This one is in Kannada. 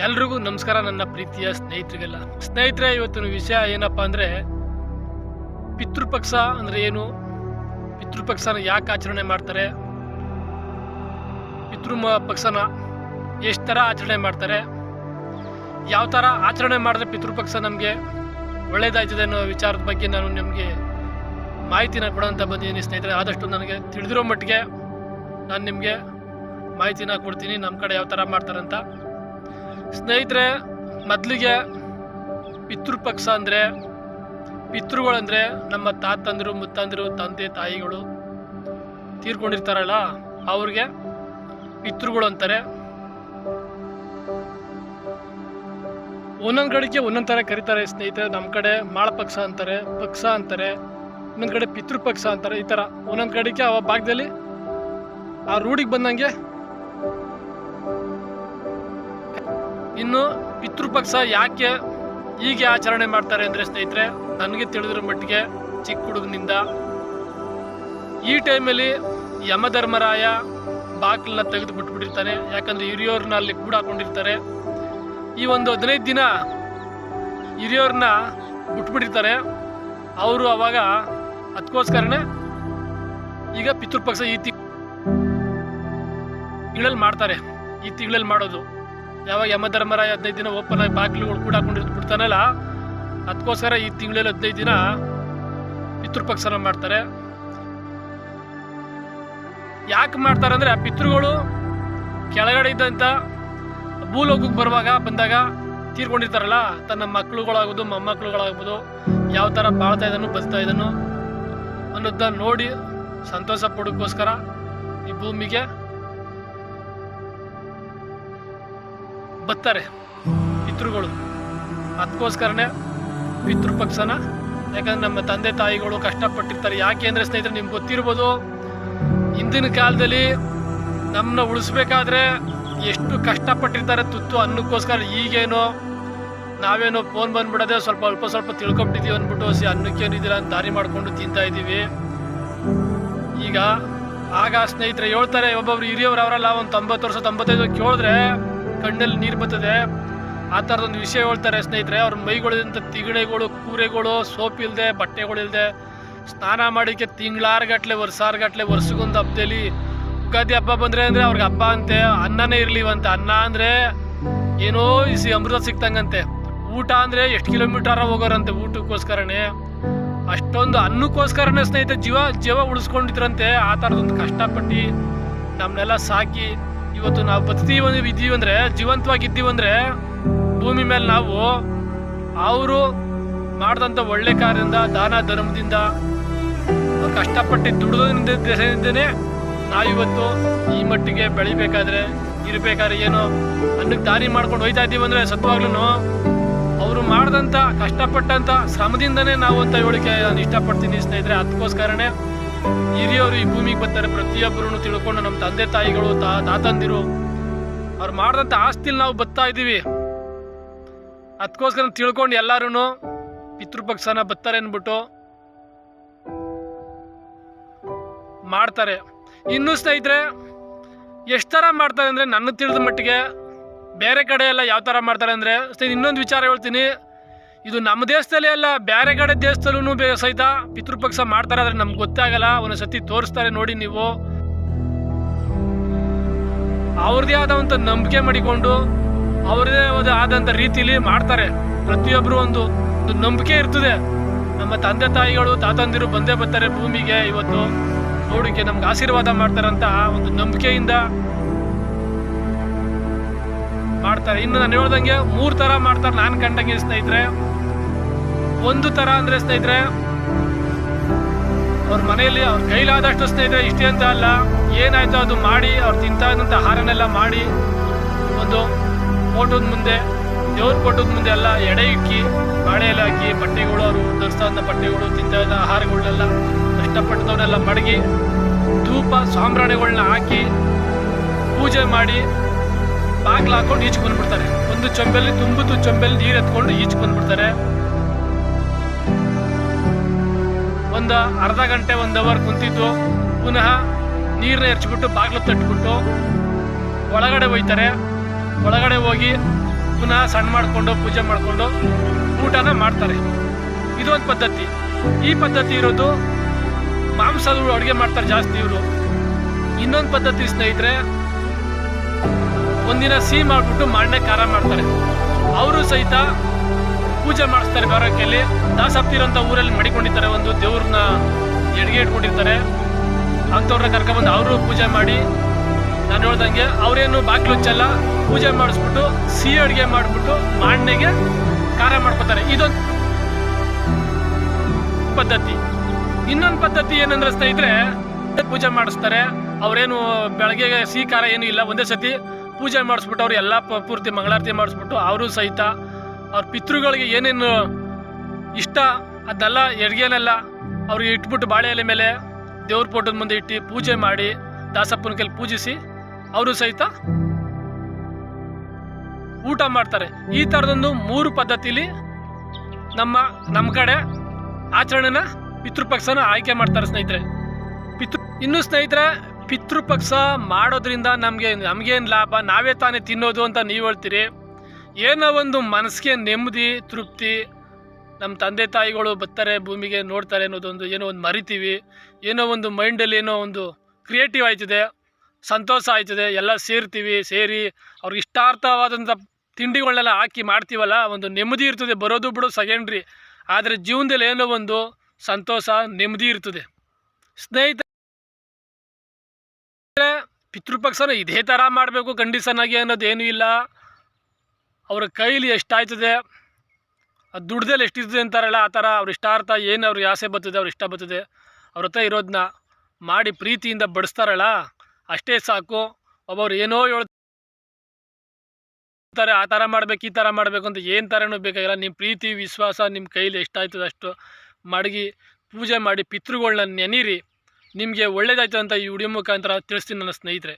ಎಲ್ರಿಗೂ ನಮಸ್ಕಾರ, ನನ್ನ ಪ್ರೀತಿಯ ಸ್ನೇಹಿತರಿಗೆಲ್ಲ. ಸ್ನೇಹಿತರೆ, ಇವತ್ತಿನ ವಿಷಯ ಏನಪ್ಪ ಅಂದರೆ, ಪಿತೃಪಕ್ಷ ಅಂದರೆ ಏನು? ಪಿತೃಪಕ್ಷನ ಯಾಕೆ ಆಚರಣೆ ಮಾಡ್ತಾರೆ? ಪಿತೃ ಪಕ್ಷನ ಎಷ್ಟು ಥರ ಆಚರಣೆ ಮಾಡ್ತಾರೆ? ಯಾವ ಥರ ಆಚರಣೆ ಮಾಡಿದ್ರೆ ಪಿತೃಪಕ್ಷ ನಮಗೆ ಒಳ್ಳೇದಾಯ್ತದೆ ಅನ್ನೋ ವಿಚಾರದ ಬಗ್ಗೆ ನಾನು ನಿಮಗೆ ಮಾಹಿತಿನ ಕೊಡೋಂತ ಬಂದಿದ್ದೀನಿ ಸ್ನೇಹಿತರೆ. ಆದಷ್ಟು ನನಗೆ ತಿಳಿದಿರೋ ಮಟ್ಟಿಗೆ ನಾನು ನಿಮಗೆ ಮಾಹಿತಿನ ಕೊಡ್ತೀನಿ ನಮ್ಮ ಕಡೆ ಯಾವ ಥರ ಮಾಡ್ತಾರಂತ. ಸ್ನೇಹಿತರೆ, ಮೊದಲಿಗೆ ಪಿತೃಪಕ್ಷ ಅಂದರೆ ಪಿತೃಗಳಂದರೆ ನಮ್ಮ ತಾತಂದರು, ಮುತ್ತಂದರು, ತಂದೆ, ತಾಯಿಗಳು ತೀರ್ಕೊಂಡಿರ್ತಾರಲ್ಲ, ಅವ್ರಿಗೆ ಪಿತೃಗಳು ಅಂತಾರೆ. ಒಂದೊಂದು ಕಡೆಗೆ ಒಂದೊಂದು ಥರ ಕರೀತಾರೆ ಸ್ನೇಹಿತರೆ. ನಮ್ಮ ಕಡೆ ಮಾಳಪಕ್ಷ ಅಂತಾರೆ, ಪಕ್ಷ ಅಂತಾರೆ, ಇನ್ನೊಂದು ಕಡೆ ಪಿತೃಪಕ್ಷ ಅಂತಾರೆ, ಈ ಥರ ಒಂದೊಂದು ಕಡೆಗೆ ಆ ಭಾಗದಲ್ಲಿ ಆ ರೂಢಿಗೆ ಬಂದಂಗೆ ಇನ್ನು ಪಿತೃಪಕ್ಷ ಯಾಕೆ ಹೀಗೆ ಆಚರಣೆ ಮಾಡ್ತಾರೆ ಅಂದರೆ ಸ್ನೇಹಿತರೆ, ನನಗೆ ತಿಳಿದಿರೋ ಮಟ್ಟಿಗೆ ಚಿಕ್ಕ ಹುಡುಗನಿಂದ. ಈ ಟೈಮಲ್ಲಿ ಯಮಧರ್ಮರಾಯ ಬಾಗಿಲನ್ನ ತೆಗೆದು ಬಿಟ್ಬಿಟ್ಟಿರ್ತಾನೆ. ಯಾಕಂದರೆ ಹಿರಿಯೋರನ್ನ ಅಲ್ಲಿ ಕೂಡ ಹಾಕೊಂಡಿರ್ತಾರೆ. ಈ ಒಂದು ಹದಿನೈದು ದಿನ ಹಿರಿಯೋರನ್ನ ಬಿಟ್ಬಿಟ್ಟಿರ್ತಾರೆ. ಅವರು ಅವಾಗ ಅದಕ್ಕೋಸ್ಕರನೇ ಈಗ ಪಿತೃಪಕ್ಷ ಈ ತಿಂಗಳಲ್ಲಿ ಮಾಡ್ತಾರೆ. ಈ ತಿಂಗಳಲ್ಲಿ ಮಾಡೋದು. ಯಾವಾಗ ಯಮಧರ್ಮರಾಯ ಹದಿನೈದು ದಿನ ಓಪನ್ ಆಗಿ ಬಾಗಿಲುಗಳು ಕೂಡ ಹಾಕೊಂಡಿರ್ ಬಿಡ್ತಾನಲ್ಲ ಅದಕ್ಕೋಸ್ಕರ ಈ ತಿಂಗಳಲ್ಲಿ ಹದಿನೈದು ದಿನ ಪಿತೃಪಕ್ಷನ ಮಾಡ್ತಾರೆ. ಯಾಕೆ ಮಾಡ್ತಾರೆ ಅಂದರೆ ಆ ಪಿತೃಗಳು ಕೆಳಗಡೆ ಇದ್ದಂಥ ಭೂಲೋಕಕ್ಕೆ ಬರುವಾಗ, ಬಂದಾಗ ತೀರ್ಕೊಂಡಿರ್ತಾರಲ್ಲ, ತನ್ನ ಮಕ್ಕಳುಗಳಾಗ್ಬೋದು ಮೊಮ್ಮಕ್ಕಳುಗಳಾಗ್ಬೋದು ಯಾವ ಥರ ಬಾಳ್ತಾ ಇದ್ದಾನೋ, ಬದುಕ್ತಾ ಇದ್ದಾನೋ ಅನ್ನೋದನ್ನ ನೋಡಿ ಸಂತೋಷ ಪಡೋಕ್ಕೋಸ್ಕರ ಈ ಭೂಮಿಗೆ ಬರ್ತಾರೆ. ಪಿತೃಗಳು. ಅದಕ್ಕೋಸ್ಕರನೇ ಪಿತೃಪಕ್ಷನ ಯಾಕಂದ್ರೆ ನಮ್ಮ ತಂದೆ ತಾಯಿಗಳು ಕಷ್ಟಪಟ್ಟಿರ್ತಾರೆ. ಯಾಕೆ ಅಂದರೆ ಸ್ನೇಹಿತರೆ, ನಿಮ್ಗೆ ಗೊತ್ತಿರ್ಬೋದು, ಹಿಂದಿನ ಕಾಲದಲ್ಲಿ ನಮ್ಮನ್ನ ಉಳಿಸ್ಬೇಕಾದ್ರೆ ಎಷ್ಟು ಕಷ್ಟಪಟ್ಟಿರ್ತಾರೆ ತುತ್ತು ಅನ್ನಕ್ಕೋಸ್ಕರ. ಈಗೇನೋ ನಾವೇನೋ ಫೋನ್ ಬಂದ್ಬಿಡೋದೆ ಸ್ವಲ್ಪ ಅಲ್ಪ ಸ್ವಲ್ಪ ತಿಳ್ಕೊಂಡಿದ್ದೀವಿ ಅಂದ್ಬಿಟ್ಟು, ಸಿ ಅನ್ನಕ್ಕೇನಿದಿಲ್ಲ ಅಂತ ದಾರಿ ಮಾಡಿಕೊಂಡು ತಿಂತಾ ಇದ್ದೀವಿ. ಈಗ, ಆಗ ಸ್ನೇಹಿತರೆ ಹೇಳ್ತಾರೆ, ಒಬ್ಬೊಬ್ರು ಹಿರಿಯವ್ರು ಅವರಲ್ಲ, ಒಂದು ತೊಂಬತ್ತು ವರ್ಷ, ತೊಂಬತ್ತೈದು, ಕೇಳಿದ್ರೆ ಕಣ್ಣಲ್ಲಿ ನೀರು ಬರ್ತದೆ, ಆ ಥರದೊಂದು ವಿಷಯ ಹೇಳ್ತಾರೆ ಸ್ನೇಹಿತರೆ. ಅವ್ರ ಮೈಗಳಿಂದ ತಿಗಡೆಗಳು ಕೂರೆಗಳು ಸೋಪ್ ಇಲ್ಲದೆ ಬಟ್ಟೆಗಳಿಲ್ಲದೆ ಸ್ನಾನ ಮಾಡಿಕೆ ತಿಂಗಳಾರ್ಗಟ್ಲೆ ವರ್ಷಾರ್ಗಟ್ಲೆ ವರ್ಷಗೊಂದು ಹಬ್ಬದಲ್ಲಿ ಯುಗಾದಿ ಹಬ್ಬ ಬಂದರೆ ಅಂದರೆ ಅವ್ರಿಗೆ ಹಬ್ಬ ಅಂತೆ, ಅನ್ನನೇ ಇರಲಿವಂತೆ. ಅನ್ನ ಅಂದರೆ ಏನೋ ಇಸಿ ಅಮೃತ ಸಿಕ್ತಂಗಂತೆ. ಊಟ ಅಂದರೆ ಎಷ್ಟು ಕಿಲೋಮೀಟರ್ ಹೋಗೋರಂತೆ ಊಟಕ್ಕೋಸ್ಕರನೇ. ಅಷ್ಟೊಂದು ಅನ್ನಕ್ಕೋಸ್ಕರನೇ ಸ್ನೇಹಿತರೆ, ಜೀವ ಜೀವ ಉಳಿಸ್ಕೊಂಡಿದ್ರಂತೆ. ಆ ಥರದೊಂದು ಕಷ್ಟಪಟ್ಟು ನಮ್ಮನ್ನೆಲ್ಲ ಸಾಕಿ ಇವತ್ತು ನಾವು ಬದುಕ್ತೀವಿ ಇದ್ದೀವಿ ಅಂದ್ರೆ, ಜೀವಂತವಾಗಿದ್ದೀವಿ ಅಂದರೆ, ಭೂಮಿ ಮೇಲೆ ನಾವು ಅವರು ಮಾಡಿದಂಥ ಒಳ್ಳೆ ಕಾರ್ಯದಿಂದ, ದಾನ ಧರ್ಮದಿಂದ ಕಷ್ಟಪಟ್ಟು ದೇಶದಿಂದನೇ ದೇಶದಿಂದನೇ ನಾವಿವತ್ತು ಈ ಮಟ್ಟಿಗೆ ಬೆಳಿಬೇಕಾದ್ರೆ, ಇರಬೇಕಾದ್ರೆ ಏನೋ ಅನ್ನಕ್ಕೆ ದಾರಿ ಮಾಡ್ಕೊಂಡು ಹೋಯ್ತಾ ಇದ್ದೀವಿ ಅಂದರೆ ಸತ್ವಾಗ್ಲೂ ಅವರು ಮಾಡಿದಂಥ ಕಷ್ಟಪಟ್ಟಂಥ ಶ್ರಮದಿಂದನೇ ನಾವು ಅಂತ ಹೇಳಿಕೆ ನಾನು ಇಷ್ಟಪಡ್ತೀನಿ ಸ್ನೇಹಿತರೆ. ಅದಕ್ಕೋಸ್ಕರನೇ ಹಿರಿಯವರು ಈ ಭೂಮಿಗೆ ಬರ್ತಾರೆ ಪ್ರತಿಯೊಬ್ಬರೂ ತಿಳ್ಕೊಂಡು ನಮ್ಮ ತಂದೆ ತಾಯಿಗಳು ತಾ, ತಾತಂದಿರು. ಅವ್ರು ಮಾಡಿದಂಥ ಆಸ್ತಿಲಿ ನಾವು ಬತ್ತಾ ಇದ್ದೀವಿ. ಅದಕ್ಕೋಸ್ಕರ ತಿಳ್ಕೊಂಡು ಎಲ್ಲರೂ ಪಿತೃಪಕ್ಷನ ಬತ್ತಾರೆ ಅಂದ್ಬಿಟ್ಟು ಮಾಡ್ತಾರೆ. ಇನ್ನೂ ಸ್ನೇಹಿತರೆ ಎಷ್ಟು ಥರ ಮಾಡ್ತಾರೆ ಅಂದರೆ ನನ್ನ ತಿಳಿದ ಮಟ್ಟಿಗೆ ಬೇರೆ ಕಡೆ ಎಲ್ಲ ಯಾವ ಥರ ಮಾಡ್ತಾರೆ ಅಂದರೆ, ಸ್ನೇಹಿತರೆ, ಇನ್ನೊಂದು ವಿಚಾರ ಹೇಳ್ತೀನಿ. ಇದು ನಮ್ಮ ದೇಶದಲ್ಲೇ ಅಲ್ಲ ಬೇರೆ ಕಡೆ ದೇಶದಲ್ಲೂ ಸಹಿತ ಪಿತೃಪಕ್ಷ ಮಾಡ್ತಾರೆ, ಆದರೆ ನಮ್ಗೆ ಗೊತ್ತಾಗಲ್ಲ ಒಂದೊಂದು ಸತಿ ತೋರಿಸ್ತಾರೆ ನೋಡಿ ನೀವು. ಅವ್ರದೇ ಆದಂಥ ನಂಬಿಕೆ ಮಾಡಿಕೊಂಡು ಅವ್ರದೇ ಆದಂಥ ರೀತಿಲಿ ಮಾಡ್ತಾರೆ. ಪ್ರತಿಯೊಬ್ಬರು ಒಂದು ಒಂದು ನಂಬಿಕೆ ಇರ್ತದೆ. ನಮ್ಮ ತಂದೆ ತಾಯಿಗಳು, ತಾತಂದಿರು ಬಂದೇ ಬರ್ತಾರೆ ಭೂಮಿಗೆ ಇವತ್ತು. ನೋಡಿಕೆ ನಮ್ಗೆ ಆಶೀರ್ವಾದ ಮಾಡ್ತಾರಂತ ಒಂದು ನಂಬಿಕೆಯಿಂದ ಮಾಡ್ತಾರೆ. ಇನ್ನು ನಾನು ಹೇಳ್ದಂಗೆ ಮೂರು ಥರ ಮಾಡ್ತಾರೆ. ನಾನು ಕಂಡಂಗೆ ಸ್ನೇಹಿತರೆ. ಒಂದು ಥರ ಅಂದರೆ ಸ್ನೇಹಿತರೆ, ಅವ್ರ ಮನೆಯಲ್ಲಿ ಅವ್ರ ಕೈಲಾದಷ್ಟು ಸ್ನೇಹಿತರೆ, ಇಷ್ಟೇ ಅಂತ ಅಲ್ಲ, ಏನಾಯ್ತು ಅದು ಮಾಡಿ, ಅವ್ರು ತಿಂತಾ ಆಹಾರನೆಲ್ಲ ಮಾಡಿ, ಒಂದು ಫೋಟೋದ ಮುಂದೆ, ದೇವ್ರ ಫೋಟೋದ ಮುಂದೆ ಎಲ್ಲ ಎಡೆ ಇಕ್ಕಿ ಬಾಳೆಯಲ್ಲಿ ಹಾಕಿ, ಬಟ್ಟೆಗಳು ಅವರು ಧರಿಸ್ತಾ ಇದ್ದ ಬಟ್ಟೆಗಳು ತಿಂತಾ ಇದ್ದ ಆಹಾರಗಳನ್ನೆಲ್ಲ ಕಷ್ಟಪಟ್ಟದವನ್ನೆಲ್ಲ ಮಡಗಿ, ಧೂಪ ಸಾಂಬ್ರಾಣಿಗಳನ್ನ ಹಾಕಿ, ಪೂಜೆ ಮಾಡಿ, ಬಾಗ್ಲು ಹಾಕೊಂಡು ಈಚೆ ಬಂದ್ಬಿಡ್ತಾರೆ. ಒಂದು ಚೊಂಬೆಲ್ಲಿ ತುಂಬಿದ್ದು ಚೊಂಬೆಲ್ಲಿ ನೀರು ಎತ್ಕೊಂಡು ಈಚೆ ಬಂದ್ಬಿಡ್ತಾರೆ. ಒಂದು ಅರ್ಧ ಗಂಟೆ ಒಂದು ಅವರ್ ಕುಂತಿದ್ದು ಪುನಃ ನೀರನ್ನ ಎರಚ್ಬಿಟ್ಟು ಬಾಗಿಲು ತಟ್ಬಿಟ್ಟು ಒಳಗಡೆ ಹೋಯ್ತಾರೆ. ಒಳಗಡೆ ಹೋಗಿ ಪುನಃ ಸಣ್ಣ ಮಾಡಿಕೊಂಡು ಪೂಜೆ ಮಾಡಿಕೊಂಡು ಊಟನ ಮಾಡ್ತಾರೆ. ಇದೊಂದು ಪದ್ಧತಿ. ಈ ಪದ್ಧತಿ ಇರೋದು ಮಾಂಸದ ಅಡುಗೆ ಮಾಡ್ತಾರೆ ಜಾಸ್ತಿ ಇವರು. ಇನ್ನೊಂದು ಪದ್ಧತಿ ಸ್ನೇಹಿತರೆ, ಒಂದಿನ ಸಿಹಿ ಮಾಡಿಬಿಟ್ಟು ಮಾರನೇ ಖಾರ ಮಾಡ್ತಾರೆ. ಅವರು ಸಹಿತ ಪೂಜೆ ಮಾಡಿಸ್ತಾರೆ ಬಾರಕ್ಕೆಯಲ್ಲಿ ದಾಸಪ್ತಿರೋಂಥ ಊರಲ್ಲಿ ಮಡಿಕೊಂಡಿರ್ತಾರೆ ಒಂದು ದೇವ್ರನ್ನ ಎಡ್ಗೆ ಇಟ್ಕೊಂಡಿರ್ತಾರೆ. ಅಂಥವ್ರನ್ನ ಕರ್ಕೊಂಬಂದು ಅವರು ಪೂಜೆ ಮಾಡಿ. ನಾನು ಹೇಳ್ದಂಗೆ ಅವರೇನು ಬಾಗಿಲು ಹಚ್ಚಲ್ಲ ಪೂಜೆ ಮಾಡಿಸ್ಬಿಟ್ಟು, ಸಿಹಿ ಅಡುಗೆ ಮಾಡಿಬಿಟ್ಟು ಮಾಣ್ಣೆಗೆ ಖಾರ ಮಾಡ್ಕೋತಾರೆ. ಇದೊಂದು ಪದ್ಧತಿ. ಇನ್ನೊಂದು ಪದ್ಧತಿ ಏನಂದ್ರೆ ಸ್ನೇಹಿತರೆ, ಪೂಜೆ ಮಾಡಿಸ್ತಾರೆ. ಅವರೇನು ಬೆಳಗ್ಗೆ ಸಿಹಿ ಖಾರ ಏನು ಇಲ್ಲ, ಒಂದೇ ಸತಿ ಪೂಜೆ ಮಾಡಿಸ್ಬಿಟ್ಟು ಅವ್ರು ಎಲ್ಲ ಪೂರ್ತಿ ಮಂಗಳಾರತಿ ಮಾಡಿಸ್ಬಿಟ್ಟು, ಅವರು ಸಹಿತ ಅವ್ರ ಪಿತೃಗಳಿಗೆ ಏನೇನು ಇಷ್ಟ ಅದನ್ನೆಲ್ಲ ಎಡ್ಗೆನೆಲ್ಲ ಅವ್ರಿಗೆ ಇಟ್ಬಿಟ್ಟು ಬಾಳೆ ಎಲೆ ಮೇಲೆ ದೇವ್ರ ಫೋಟೋದ ಮುಂದೆ ಇಟ್ಟು ಪೂಜೆ ಮಾಡಿ ದಾಸಪ್ಪನ ಕೈಲಿ ಪೂಜಿಸಿ ಅವರು ಸಹಿತ ಊಟ ಮಾಡ್ತಾರೆ. ಈ ಥರದೊಂದು ಮೂರು ಪದ್ಧತಿಲಿ ನಮ್ಮ ನಮ್ಮ ಕಡೆ ಆಚರಣೆನ ಪಿತೃಪಕ್ಷನ ಆಯ್ಕೆ ಮಾಡ್ತಾರೆ ಸ್ನೇಹಿತರೆ. ಪಿತೃ, ಇನ್ನು ಸ್ನೇಹಿತರೆ, ಪಿತೃಪಕ್ಷ ಮಾಡೋದ್ರಿಂದ ನಮಗೆ, ನಮಗೇನು ಲಾಭ? ನಾವೇ ತಾನೇ ತಿನ್ನೋದು ಅಂತ ನೀವು ಹೇಳ್ತೀರಿ. ಏನೋ ಒಂದು ಮನಸ್ಸಿಗೆ ನೆಮ್ಮದಿ, ತೃಪ್ತಿ ನಮ್ಮ ತಂದೆ ತಾಯಿಗಳು ಬರ್ತಾರೆ ಭೂಮಿಗೆ ನೋಡ್ತಾರೆ ಅನ್ನೋದೊಂದು ಏನೋ ಒಂದು ಮರಿತೀವಿ, ಏನೋ ಒಂದು ಮೈಂಡಲ್ಲಿ ಏನೋ ಒಂದು ಕ್ರಿಯೇಟಿವ್ ಆಯ್ತದೆ, ಸಂತೋಷ ಆಯ್ತದೆ, ಎಲ್ಲ ಸೇರ್ತೀವಿ, ಸೇರಿ ಅವ್ರಿಗೆ ಇಷ್ಟಾರ್ಥವಾದಂಥ ತಿಂಡಿಗಳನ್ನೆಲ್ಲ ಹಾಕಿ ಮಾಡ್ತೀವಲ್ಲ, ಒಂದು ನೆಮ್ಮದಿ ಇರ್ತದೆ, ಬರೋದು ಬಿಡು ಸೆಕೆಂಡ್ರಿ. ಆದರೆ ಜೀವನದಲ್ಲಿ ಏನೋ ಒಂದು ಸಂತೋಷ, ನೆಮ್ಮದಿ ಇರ್ತದೆ. ಸ್ನೇಹಿತರೆ, ಪಿತೃಪಕ್ಷನ ಇದೇ ಥರ ಮಾಡಬೇಕು ಕಂಡೀಷನ್ ಆಗಿ ಅನ್ನೋದೇನೂ ಇಲ್ಲ. ಅವ್ರ ಕೈಲಿ ಎಷ್ಟಾಯ್ತದೆ? ಅದು ದುಡ್ದಲ್ಲಿ ಎಷ್ಟಿರ್ತದೆ ಅಂತಾರಲ್ಲ, ಆ ಥರ ಅವ್ರ ಇಷ್ಟಾರ್ಥ ಏನು ಅವ್ರಿಗೆ ಆಸೆ ಬರ್ತದೆ, ಅವ್ರ ಇಷ್ಟ ಬರ್ತದೆ. ಅವ್ರ ಹತ್ರ ಇರೋದನ್ನ ಮಾಡಿ ಪ್ರೀತಿಯಿಂದ ಬಡಿಸ್ತಾರಲ್ಲ, ಅಷ್ಟೇ ಸಾಕು. ಒಬ್ಬವ್ರು ಏನೋ ಹೇಳ್ತಾರೆ, ಆ ಥರ ಮಾಡ್ಬೇಕು, ಈ ಥರ ಮಾಡಬೇಕು ಅಂತ ಏನು ಥರನೂ ಬೇಕಾಗಿಲ್ಲ. ನಿಮ್ಮ ಪ್ರೀತಿ, ವಿಶ್ವಾಸ ನಿಮ್ಮ ಕೈಲಿ ಎಷ್ಟಾಯ್ತದೆ ಅಷ್ಟು ಮಡಗಿ ಪೂಜೆ ಮಾಡಿ ಪಿತೃಗಳನ್ನ ನೆನೀರಿ. ನಿಮಗೆ ಒಳ್ಳೇದಾಯ್ತು ಅಂತ ಈ ವಿಡಿಯೋ ಮುಖಾಂತರ ತಿಳಿಸ್ತೀನಿ ನನ್ನ ಸ್ನೇಹಿತರೆ.